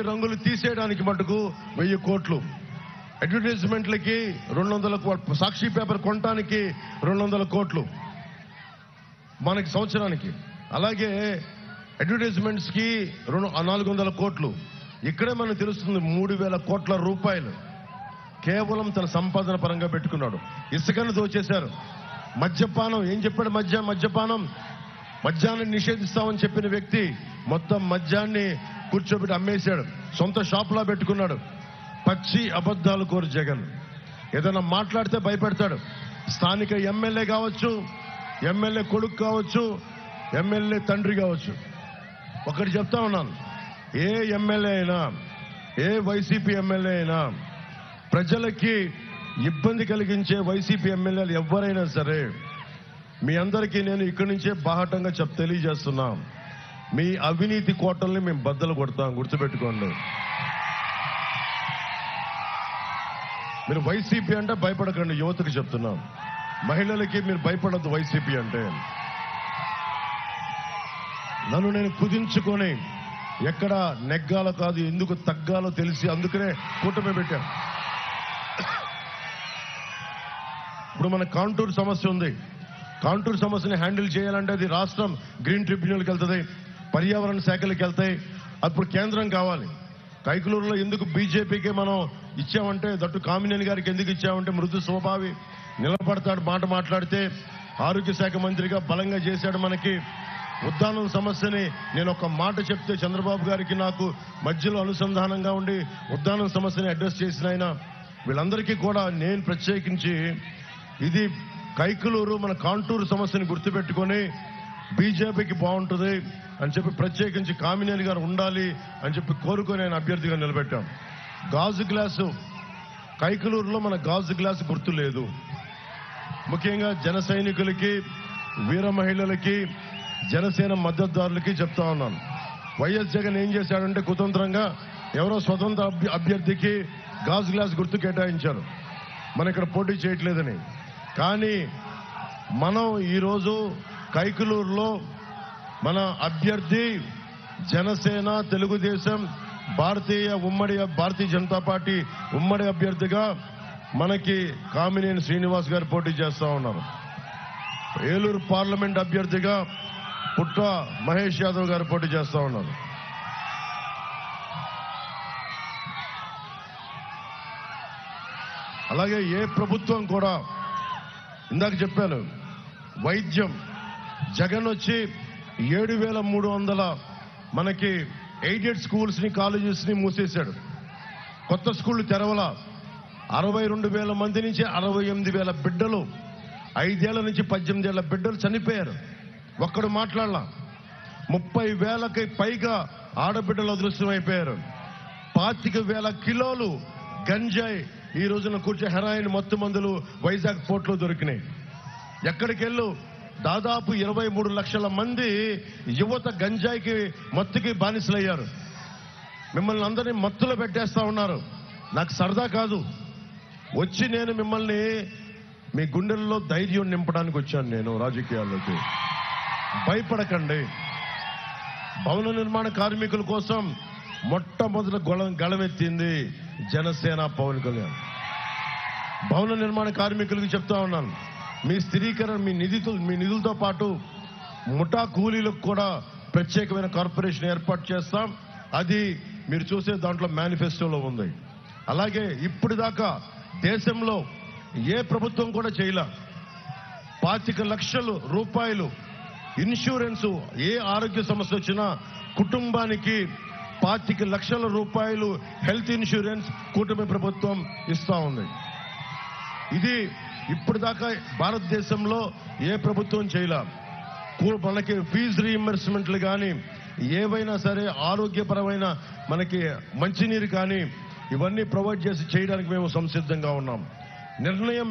రంగులు తీసేయడానికి మటుకు వెయ్యి కోట్లు. అడ్వర్టైజ్మెంట్లకి రెండు వందల కో- సాక్షి పేపర్ కొనడానికి రెండు వందల కోట్లు. మనకి సంవత్సరానికి. అలాగే అడ్వర్టైజ్మెంట్స్కి రెండు నాలుగు వందల కోట్లు. ఇక్కడే మనకు తెలుస్తుంది మూడు వేల కోట్ల రూపాయలు. కేవలం తన సంపాదన పరంగా పెట్టుకున్నాడు. ఇసుకను దోచేశారు. మద్యపానం ఏం చెప్పాడు మద్య మద్యపానం? మద్యాన్ని నిషేధిస్తామని చెప్పిన వ్యక్తి మొత్తం మద్యాన్ని కూర్చోబెట్టి అమ్మేశాడు. సొంత షాప్లో పెట్టుకున్నాడు. పచ్చి అబద్ధాలు కోరు జగన్. ఏదైనా మాట్లాడితే భయపెడతాడు. స్థానిక ఎమ్మెల్యే కావచ్చు ఎమ్మెల్యే కొడుకు కావచ్చు ఎమ్మెల్యే తండ్రి కావచ్చు. ఒకటి చెప్తా ఉన్నాను. ఏ ఎమ్మెల్యే అయినా ఏ వైసీపీ ఎమ్మెల్యే అయినా ప్రజలకి ఇబ్బంది కలిగించే వైసీపీ ఎమ్మెల్యేలు ఎవరైనా సరే మీ అందరికీ నేను ఇక్కడి నుంచే బాహటంగా చెప్ తెలియజేస్తున్నాను మీ అవినీతి కోటల్ని మేము బద్దలు కొడతాం గుర్తుపెట్టుకోండి. మీరు వైసీపీ అంటే భయపడకండి యువతకు చెప్తున్నాం. మహిళలకి మీరు భయపడద్దు వైసీపీ అంటే. నన్ను నేను కుదించుకొని ఎక్కడ నెగ్గాలో కాదు ఎందుకు తగ్గాలో తెలిసి అందుకనే కూటమి పెట్టాను ఇప్పుడు మన కాంటూర్ సమస్య ఉంది. కాంటూర్ సమస్యని హ్యాండిల్ చేయాలంటే అది రాష్ట్రం గ్రీన్ ట్రిబ్యునల్కి వెళ్తుంది. పర్యావరణ శాఖలకు వెళ్తాయి అప్పుడు కేంద్రం కావాలి. కైకులూరులో ఎందుకు బీజేపీకి మనం ఇచ్చామంటే దట్టు కామినేని గారికి ఎందుకు ఇచ్చామంటే మృదు స్వభావి నిలబడతాడు మాట మాట్లాడితే ఆరోగ్య శాఖ మంత్రిగా బలంగా చేశాడు మనకి. ఉద్దానం సమస్యని నేను ఒక మాట చెప్తే చంద్రబాబు గారికి నాకు మధ్యలో అనుసంధానంగా ఉండి ఉద్దానం సమస్యని అడ్రస్ చేసిన ఆయన. వీళ్ళందరికీ కూడా నేను ప్రత్యేకించి ఇది కైకులూరు మన కాంటూరు సమస్యని గుర్తుపెట్టుకొని బీజేపీకి బాగుంటుంది. అని చెప్పి ప్రత్యేకించి కామినేని గారు ఉండాలి అని చెప్పి కోరుకొని ఆయన అభ్యర్థిగా నిలబెట్టాం. గాజు గ్లాసు కైకలూరులో మన గాజు గ్లాసు గుర్తు లేదు. ముఖ్యంగా జన సైనికులకి వీర మహిళలకి జనసేన మద్దతుదారులకి చెప్తా ఉన్నాను. వైఎస్ జగన్ ఏం చేశాడంటే కుతంత్రంగా ఎవరో స్వతంత్ర అభ్య- అభ్యర్థికి గాజు గ్లాస్ గుర్తు కేటాయించారు. మన ఇక్కడ పోటీ చేయట్లేదని. కానీ మనం ఈరోజు కైకులూరులో మన అభ్యర్థి జనసేన తెలుగుదేశం భారతీయ ఉమ్మడి భారతీయ జనతా పార్టీ ఉమ్మడి అభ్యర్థిగా మనకి కామినేని శ్రీనివాస్ గారు పోటీ చేస్తా ఉన్నారు. ఏలూరు పార్లమెంట్ అభ్యర్థిగా పుట్ట మహేష్ యాదవ్ గారు పోటీ చేస్తా ఉన్నారు. అలాగే ఏ ప్రభుత్వం కూడా ఇందాక చెప్పాను వైద్యం. జగన్ వచ్చి ఏడు వేల మూడు వందల మనకి ఎయిడెడ్ స్కూల్స్ని కాలేజెస్ని మూసేశాడు. కొత్త స్కూళ్ళు తెరవల అరవై రెండు వేల మంది నుంచి అరవై ఎనిమిది వేల బిడ్డలు ఐదేళ్ళ నుంచి పద్దెనిమిది ఏళ్ళ బిడ్డలు చనిపోయారు. ఒక్కడు మాట్లాడలా. ముప్పై వేలకి పైగా ఆడబిడ్డలు అదృశ్యం అయిపోయారు పాతిక వేల కిలోలు గంజాయి ఈ రోజున కూర్చో హెరాయిన్ మత్తు మందులు వైజాగ్ పోర్ట్లో దొరికినాయి. ఎక్కడికి వెళ్ళు దాదాపు ఇరవై మూడు లక్షల మంది యువత గంజాయికి మత్తుకి బానిసలయ్యారు. మిమ్మల్ని అందరినీ మత్తులో పెట్టేస్తా ఉన్నారు. నాకు సరదా కాదు. వచ్చి నేను మిమ్మల్ని మీ గుండెల్లో ధైర్యం నింపడానికి వచ్చాను నేను రాజకీయాల్లోకి. భయపడకండి. భవన నిర్మాణ కార్మికుల కోసం మొట్టమొదటి గొళం గళమెత్తింది జనసేన పవన్ కళ్యాణ్. భవన నిర్మాణ కార్మికులకు చెప్తా ఉన్నాను. మీ స్థిరీకరణ మీ నిధితో మీ నిధులతో పాటు ముఠా కూలీలకు కూడా ప్రత్యేకమైన కార్పొరేషన్ ఏర్పాటు చేస్తాం. అది మీరు చూసే దాంట్లో మేనిఫెస్టోలో ఉంది. అలాగే ఇప్పుడు దాకా దేశంలో ఏ ప్రభుత్వం కూడా చేయలే. పాతిక లక్షలు రూపాయలు ఇన్సూరెన్స్ ఏ ఆరోగ్య సమస్య వచ్చినా కుటుంబానికి పాతిక లక్షల రూపాయలు హెల్త్ ఇన్సూరెన్స్ కూటమి ప్రభుత్వం ఇస్తా ఉంది. ఇది ఇప్పుడు దాకా భారతదేశంలో ఏ ప్రభుత్వం చేయలే. మనకి ఫీజు రీఎంబర్స్మెంట్లు కానీ ఏవైనా సరే ఆరోగ్యపరమైన మనకి మంచినీరు కానీ ఇవన్నీ ప్రొవైడ్ చేసి చేయడానికి మేము సంసిద్ధంగా ఉన్నాం. నిర్ణయం